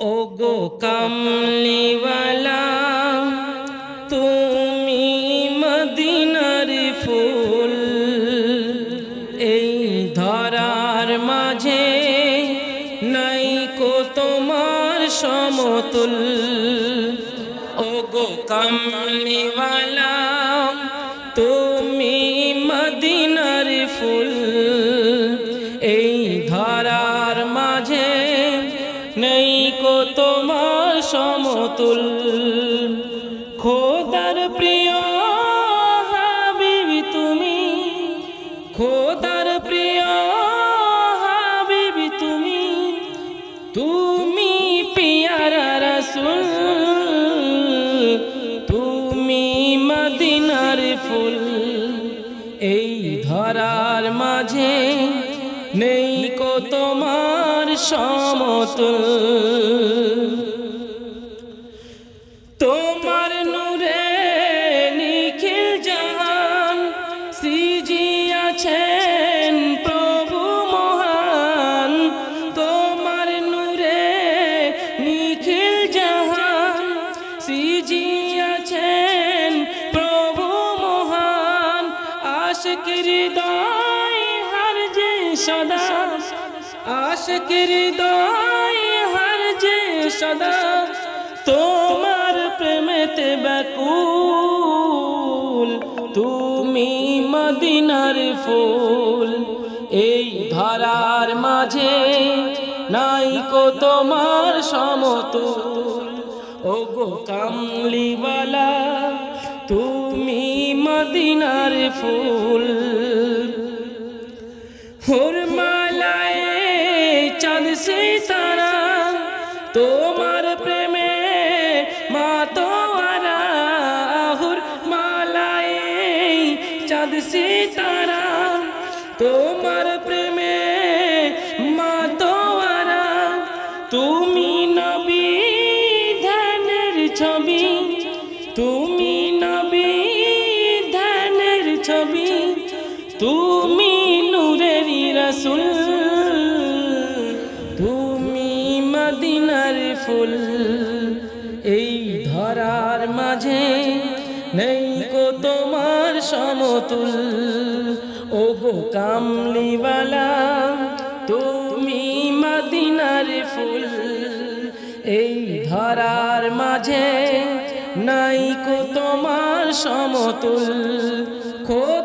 ও গো কামলিওয়ালা, তুমি মদিনার ফুল। এই ধরার মাঝে নাই কো তোমার সমতুল। ও গো কামলিওয়ালা, তুমি মদিনার ফুল। কো তোমার সমতুল। খোদার প্রিয় হাবিবি তুমি। খোদার প্রিয় হাবিবি তুমি। তুমি পিয়ারা রসুল। তুমি মদিনার ফুল। এই ধরার মাঝে নেই কো তোমার সমতুল। তোমার নূরে নিখিল জাহান সিজিয়াছেন সদা আশিক হৃদয় হার যে সদা, তোমার প্রেমেতে ব্যাকুল। তুমি মদিনার ফুল, এই ধরার মাঝে নাই কো তোমার সমতুল। ও গো কামলিওয়ালা, তুমি মদিনার ফুল। চাঁদ সিতারা তোমার প্রেমে মা তোয়ারা হুর মালায় চাঁদ সিতারা। তোমার প্রেমে মা তোয়ারা তুমি নবী ধ্যানের ছবি, তুমি নবী ধ্যানের ছবি, তুমি নূরের রসুল। তুমি মদিনার ফুল, এই ধরার মাঝে নেই কো তোমার সমতুল। ও গো কামলিওয়ালা, তুমি মদিনার ফুল, এই ধরার মাঝে নাই কো তোমার সমতুল। খোদার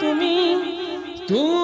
খোদার